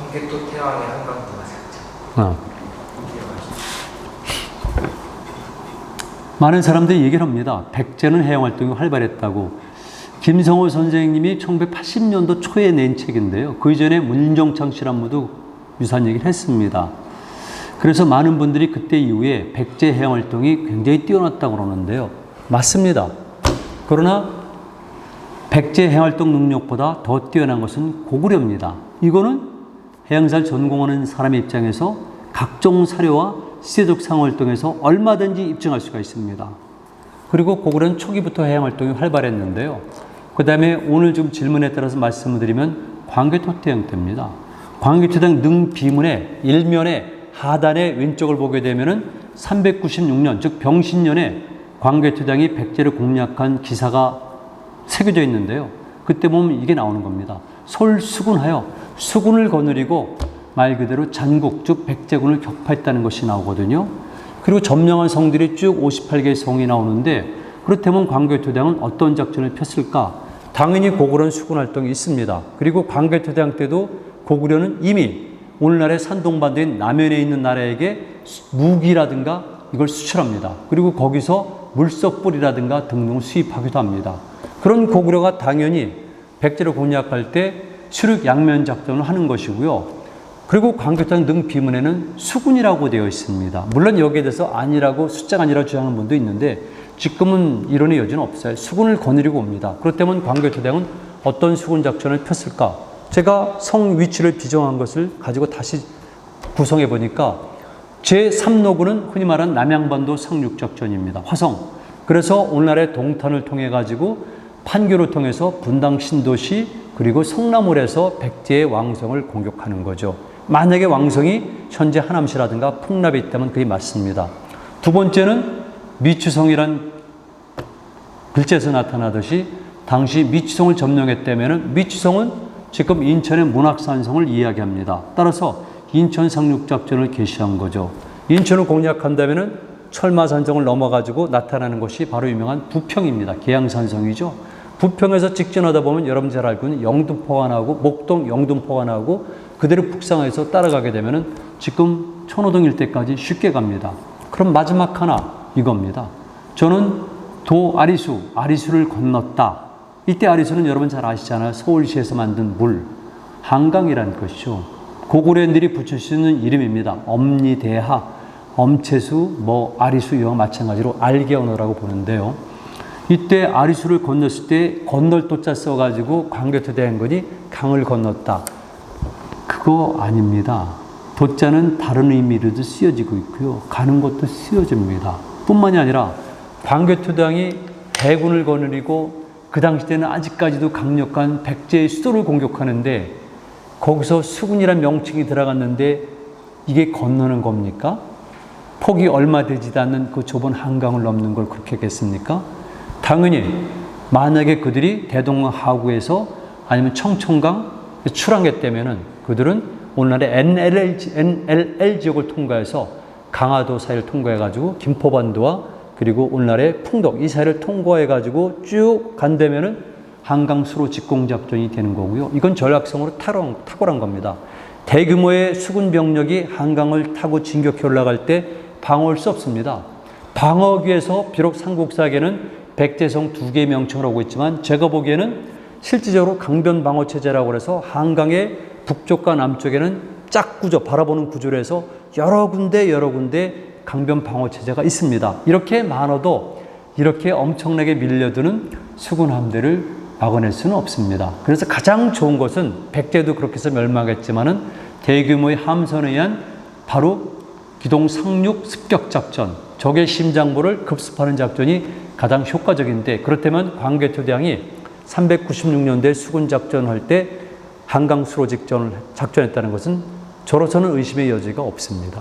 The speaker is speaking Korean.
광개토 태왕의 한강도가 살짝 어. 많은 사람들이 얘기를 합니다. 백제는 해양 활동이 활발했다고. 김성호 선생님이 1980년도 초에 낸 책인데요. 그 이전에 문정창 씨란 분도 유사한 얘기를 했습니다. 그래서 많은 분들이 그때 이후에 백제 해양 활동이 굉장히 뛰어났다고 그러는데요. 맞습니다. 그러나 백제 해양 활동 능력보다 더 뛰어난 것은 고구려입니다. 이거는 해양사를 전공하는 사람의 입장에서 각종 사료와 시대적 상황 활동에서 얼마든지 입증할 수가 있습니다. 그리고 고구려는 초기부터 해양 활동이 활발했는데요. 그 다음에 오늘 좀 질문에 따라서 말씀을 드리면 광개토태양 때입니다. 광개토태양 능비문의 일면에 하단의 왼쪽을 보게 되면은 396년, 즉 병신년에 광개토대왕이 백제를 공략한 기사가 새겨져 있는데요. 그때 보면 이게 나오는 겁니다. 솔수군하여 수군을 거느리고 말 그대로 잔국, 즉 백제군을 격파했다는 것이 나오거든요. 그리고 점령한 성들이 쭉 58개의 성이 나오는데 그렇다면 광개토대왕은 어떤 작전을 폈을까? 당연히 고구려는 수군 활동이 있습니다. 그리고 광개토대왕 때도 고구려는 이미 오늘날의 산동반도인 남해에 있는 나라에게 무기라든가 이걸 수출합니다. 그리고 거기서 물석불이라든가 등등을 수입하기도 합니다. 그런 고구려가 당연히 백제를 공략할 때 수륙 양면 작전을 하는 것이고요. 그리고 광교탄 등 비문에는 수군이라고 되어 있습니다. 물론 여기에 대해서 아니라고 숫자가 아니라 주장하는 분도 있는데 지금은 이론의 여지는 없어요. 수군을 거느리고 옵니다. 그렇다면 광교토대왕은 어떤 수군 작전을 폈을까? 제가 성 위치를 비정한 것을 가지고 다시 구성해 보니까 제3노구는 흔히 말하는 남양반도 상륙작전입니다. 화성. 그래서 오늘날의 동탄을 통해 가지고 판교를 통해서 분당 신도시 그리고 성남을해서 백제의 왕성을 공격하는 거죠. 만약에 왕성이 현재 하남시라든가 풍납에 있다면 그게 맞습니다. 두 번째는 미추성이란 글자에서 나타나듯이 당시 미추성을 점령했다면 미추성은 지금 인천의 문학산성을 이야기합니다. 따라서 인천 상륙작전을 개시한 거죠. 인천을 공략한다면 철마산성을 넘어가지고 나타나는 것이 바로 유명한 부평입니다. 계양산성이죠. 부평에서 직진하다 보면 여러분 잘 알고 있는 영등포가 나오고 목동 영등포가 나오고 그대로 북상해서 따라가게 되면은 지금 천호동 일대까지 쉽게 갑니다. 그럼 마지막 하나 이겁니다. 저는 도 아리수, 아리수를 건넜다. 이때 아리수는 여러분 잘 아시잖아요. 서울시에서 만든 물, 한강이라는 것이죠. 고구려인들이 붙여주는 이름입니다. 엄니대하, 엄채수, 뭐 아리수 이와 마찬가지로 알게 언어라고 보는데요. 이때 아리수를 건넜을 때 건널 도자 써가지고 광개토대한 거니 강을 건넜다. 그거 아닙니다. 도자는 다른 의미로도 쓰여지고 있고요. 가는 것도 쓰여집니다. 뿐만이 아니라 광개토당이 대군을 거느리고 그 당시 때는 아직까지도 강력한 백제의 수도를 공격하는데 거기서 수군이란 명칭이 들어갔는데 이게 건너는 겁니까? 폭이 얼마 되지도 않는 그 좁은 한강을 넘는 걸 그렇게 했겠습니까? 당연히 만약에 그들이 대동강 하구에서 아니면 청천강 출항했다면은 그들은 오늘날의 NLL, NLL 지역을 통과해서 강화도 사이를 통과해가지고 김포반도와 그리고 오늘날의 풍덕 이 사이를 통과해가지고 쭉 간다면은 한강 수로 직공 작전이 되는 거고요. 이건 전략성으로 탁월한 겁니다. 대규모의 수군 병력이 한강을 타고 진격해 올라갈 때 방어할 수 없습니다. 방어기에서 비록 삼국사에게는 백제성 두 개의 명칭을 하고 있지만 제가 보기에는 실질적으로 강변 방어 체제라고 해서 한강의 북쪽과 남쪽에는 짝구조 바라보는 구조로 해서 여러 군데 여러 군데 강변 방어 체제가 있습니다. 이렇게 많아도 이렇게 엄청나게 밀려드는 수군 함대를 막아낼 수는 없습니다. 그래서 가장 좋은 것은 백제도 그렇게 해서 멸망했지만은 대규모의 함선에 의한 바로 기동 상륙 습격 작전, 적의 심장부를 급습하는 작전이 가장 효과적인데 그렇다면 광개토대왕이 396년대 수군 작전할 때 한강 수로 직전을 작전했다는 것은 저로서는 의심의 여지가 없습니다.